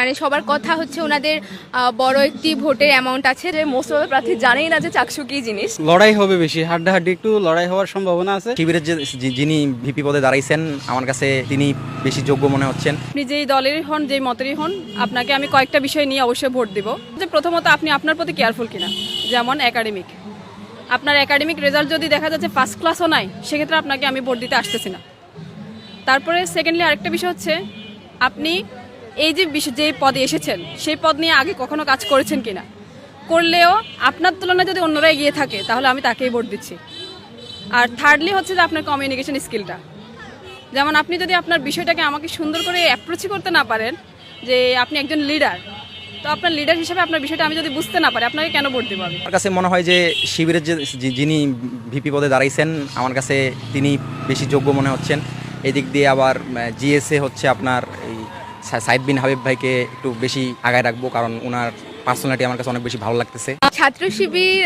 মানে সবার কথা হচ্ছে ওনাদের বড় একটি ভোটের অ্যামাউন্ট আছে যে মোস্ট অফ প্রার্থী জানেই না যে চাকসু কি জিনিস। লড়াই হবে বেশি হাড্ডাহাড্ডি একটু লড়াই হওয়ার সম্ভাবনা আছে। শিবিরের যে যিনি ভিপি পদে দাঁড়াইছেন আমার কাছে তিনি বেশি যোগ্য মনে হচ্ছেন। আপনি যেই দলেরই হন যেই মতেরই হন আপনাকে আমি কয়েকটা বিষয় নিয়ে অবশ্যই ভোট দিব। যে প্রথমত আপনি আপনার প্রতি কেয়ারফুল কিনা যেমন একাডেমিক আপনার একাডেমিক রেজাল্ট যদি দেখা যাচ্ছে ফার্স্ট ক্লাসও নাই সেক্ষেত্রে আপনাকে আমি ভোট দিতে আসতেছি না। তারপরে সেকেন্ডলি আরেকটা বিষয় হচ্ছে আপনি এই যে বিষয় যে পদে এসেছেন, সেই পদ নিয়ে আগে কখনো কাজ করেছেন কিনা? করলেও আপনার তুলনায় যদি অন্যরা এগিয়ে থাকে, তাহলে আমি তাকেই ভোট দিচ্ছি। আর থার্ডলি হচ্ছে যে আপনার কমিউনিকেশন স্কিলটা যেমন আপনি যদি আপনার বিষয়টাকে আমাকে সুন্দর করে অ্যাপ্রোচই করতে না পারেন, যে আপনি একজন লিডার তো আপনার লিডার হিসেবে আপনার বিষয়টা আমি যদি বুঝতে না পারি, আপনাকে কেন ভোট দেবো আমার কাছে মনে হয় যে শিবিরের যে যিনি ভিপি পদে দাঁড়াইছেন, আমার কাছে তিনি বেশি যোগ্য মনে হচ্ছেন। এদিক দিয়ে আবার জিএসএ হচ্ছে আপনার এই সাইদ বিন হাবিব ভাইকে একটু বেশি আগায় রাখব, কারণ ওনার পার্সোনালিটি আমার কাছে অনেক বেশি ভালো লাগতেছে। ছাত্র শিবির